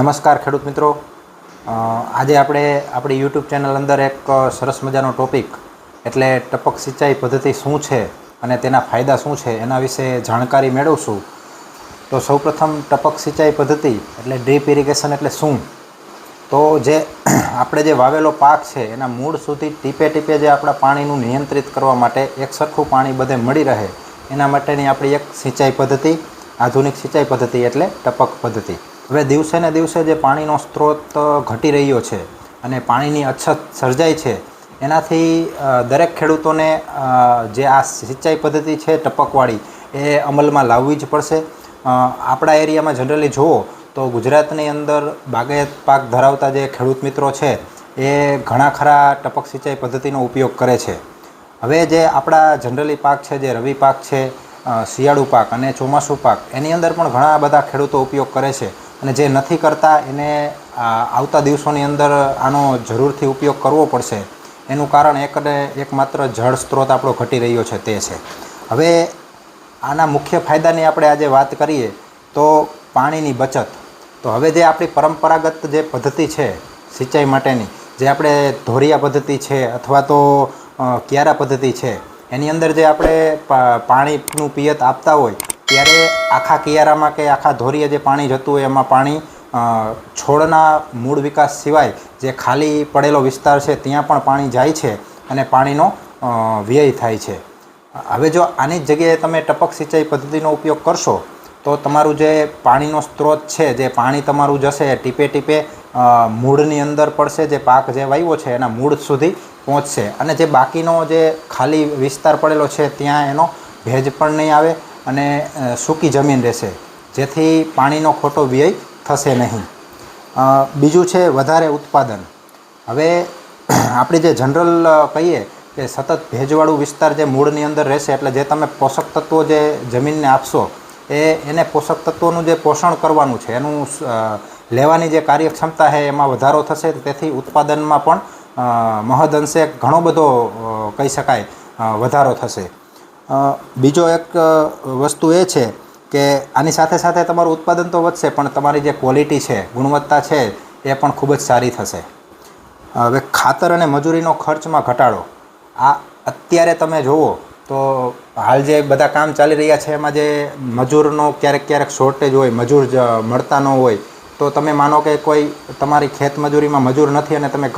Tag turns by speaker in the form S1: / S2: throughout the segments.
S1: નમસ્કાર ખેડૂત મિત્રો. આજે આપણે આપણી યુટ્યુબ ચેનલ અંદર એક સરસ મજાનો ટોપિક એટલે ટપક સિંચાઈ પદ્ધતિ શું છે અને તેના ફાયદા શું છે એના વિશે જાણકારી મેળવશું. તો સૌપ્રથમ ટપક સિંચાઈ પદ્ધતિ એટલે ડ્રીપ ઇરિગેશન એટલે શું? તો જે આપણે જે વાવેલો પાક છે એના મૂળ સુધી ટીપે ટીપે જે આપણા પાણીનું નિયંત્રિત કરવા માટે એક સરખું પાણી બધે મળી રહે, એના માટેની આપણી એક સિંચાઈ પદ્ધતિ, આધુનિક સિંચાઈ પદ્ધતિ એટલે ટપક પદ્ધતિ. હવે દિવસે ને દિવસે જે પાણીનો સ્ત્રોત ઘટી રહ્યો છે અને પાણીની અછત સર્જાય છે, એનાથી દરેક ખેડૂતોને જે આ સિંચાઈ પદ્ધતિ છે ટપકવાળી, એ અમલમાં લાવવી જ પડશે. આપણા એરિયામાં જનરલી જુઓ તો ગુજરાતની અંદર બાગાયત પાક ધરાવતા જે ખેડૂત મિત્રો છે, એ ઘણા ખરા ટપક સિંચાઈ પદ્ધતિનો ઉપયોગ કરે છે. હવે જે આપણા જનરલી પાક છે, જે રવિ પાક છે શિયાળુ પાક અને ચોમાસું પાક, એની અંદર પણ ઘણા બધા ખેડૂતો ઉપયોગ કરે છે. અને જે નથી કરતા એને આવતા દિવસોની અંદર આનો જરૂરથી ઉપયોગ કરવો પડશે. એનું કારણ એક એકમાત્ર જળ સ્ત્રોત આપણો ઘટી રહ્યો છે, તે છે. હવે આના મુખ્ય ફાયદાની આપણે આજે વાત કરીએ તો પાણીની બચત. તો હવે જે આપણી પરંપરાગત જે પદ્ધતિ છે, સિંચાઈ માટેની, જે આપણે ધોરિયા પદ્ધતિ છે અથવા તો ક્યારા પદ્ધતિ છે, એની અંદર જે આપણે પાણીનું પિયત આપતા હોય ત્યારે આખા કિયારામાં કે આખા ધોરીએ જે પાણી જતું હોય એમાં પાણી છોડના મૂળ વિકાસ સિવાય જે ખાલી પડેલો વિસ્તાર છે ત્યાં પણ પાણી જાય છે અને પાણીનો વ્યય થાય છે. હવે જો આની જ જગ્યાએ તમે ટપક સિંચાઈ પદ્ધતિનો ઉપયોગ કરશો, તો તમારું જે પાણીનો સ્ત્રોત છે, જે પાણી તમારું જશે, ટીપે ટીપે મૂળની અંદર પડશે, જે પાક જે વાવ્યો છે એના મૂળ સુધી પહોંચશે. અને જે બાકીનો જે ખાલી વિસ્તાર પડેલો છે, ત્યાં એનો ભેજ પણ નહીં આવે અને સૂકી જમીન રહેશે. જેથી પાણીનો ખોટો વ્યય થશે નહીં. બીજું છે વધારે ઉત્પાદન. હવે, આપણે જે જનરલ કહીએ કે સતત ભેજવાળું વિસ્તાર જે મૂળની અંદર રહેશે, એટલે જે તમે પોષક તત્વો જે જમીનને આપશો, એ, એને પોષક તત્વોનું જે પોષણ કરવાનું છે, એનું લેવાની જે કાર્યક્ષમતા છે, એમાં વધારો થશે, તેથી ઉત્પાદનમાં પણ મહદ મહદઅંશે ઘણો બધો કહી શકાય વધારો થશે. બીજો એક વસ્તુ એ છે કે આની સાથે સાથે તમારું ઉત્પાદન તો વધશે, પણ તમારી જે ક્વોલિટી છે, ગુણવત્તા છે, એ પણ ખૂબ જ સારી થશે. હવે ખાતર અને મજૂરીનો ખર્ચમાં ઘટાડો. આ અત્યારે તમે જુઓ તો હાલ જે બધા કામ ચાલી રહ્યા છે, એમાં જે મજૂરનો ક્યારેક ક્યારેક શોર્ટેજ હોય, મજૂર મળતા ન હોય, તો તમે માનો કે કોઈ તમારી ખેત મજૂરીમાં મજૂર નથી અને તમે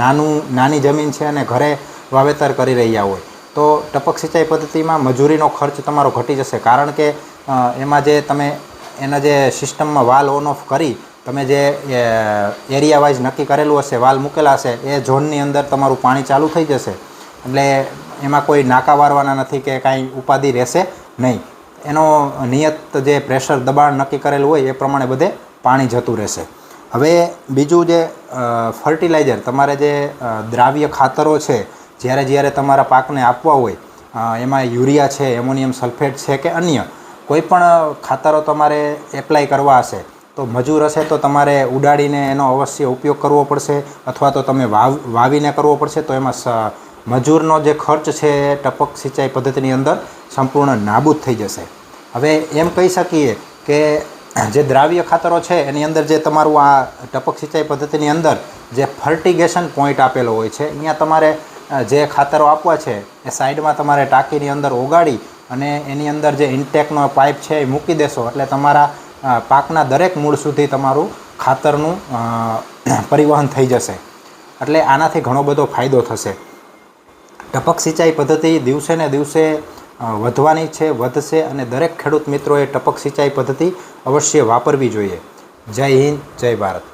S1: નાનું, નાની જમીન છે અને ઘરે વાવેતર કરી રહ્યા હોય. તો ટપક સિંચાઈ પદ્ધતિમાં મજૂરીનો ખર્ચ તમારો ઘટી જશે. કારણ કે એમાં જે તમે એના જે સિસ્ટમમાં વાલ ઓન ઓફ કરી, તમે જે એરિયા વાઇઝ નક્કી કરેલું હશે, વાલ મૂકેલા હશે, એ ઝોનની અંદર તમારું પાણી ચાલુ થઈ જશે. એટલે એમાં કોઈ નાકા વારવાના નથી કે કાંઈ ઉપાધિ રહેશે નહીં. એનો નિયત જે પ્રેશર દબાણ નક્કી કરેલું હોય, એ પ્રમાણે બધે પાણી જતું રહેશે. હવે બીજું જે ફર્ટિલાઇઝર, તમારે જે દ્રાવ્ય ખાતરો છે જ્યારે જ્યારે તમારા પાકને આપવા હોય એમાં યુરિયા છે, એમોનિયમ સલ્ફેટ છે કે અન્ય કોઈ પણ ખાતરો તમારે એપ્લાય કરવા હશે, તો મજૂર હશે તો તમારે ઉડાડીને એનો અવશ્ય ઉપયોગ કરવો પડશે અથવા તો તમે વાવ, વાવીને કરવો પડશે, તો એમાં મજૂરનો જે ખર્ચ છે એ ટપક સિંચાઈ પદ્ધતિની અંદર સંપૂર્ણ નાબૂદ થઈ જશે. હવે એમ કહી શકીએ કે જે દ્રાવ્ય ખાતરો છે, એની અંદર જે તમારું આ ટપક સિંચાઈ પદ્ધતિની અંદર જે ફર્ટિગેશન પોઈન્ટ આપેલો હોય છે અહીંયા તમારે જે ખાતરો આપવા છે, એ સાઈડમાં તમારે ટાંકીની અંદર ઓગાળી અને એની અંદર જે ઇન્ટેકનો પાઇપ છે એ મૂકી દેશો. એટલે તમારા પાકના દરેક મૂળ સુધી તમારું ખાતરનું પરિવહન થઈ જશે. એટલે આનાથી ઘણો બધો ફાયદો થશે. ટપક સિંચાઈ પદ્ધતિ દિવસે ને દિવસે વધવાની છે, વધશે અને દરેક ખેડૂત મિત્રોએ ટપક સિંચાઈ પદ્ધતિ અવશ્ય વાપરવી જોઈએ. જય હિન્દ, જય ભારત.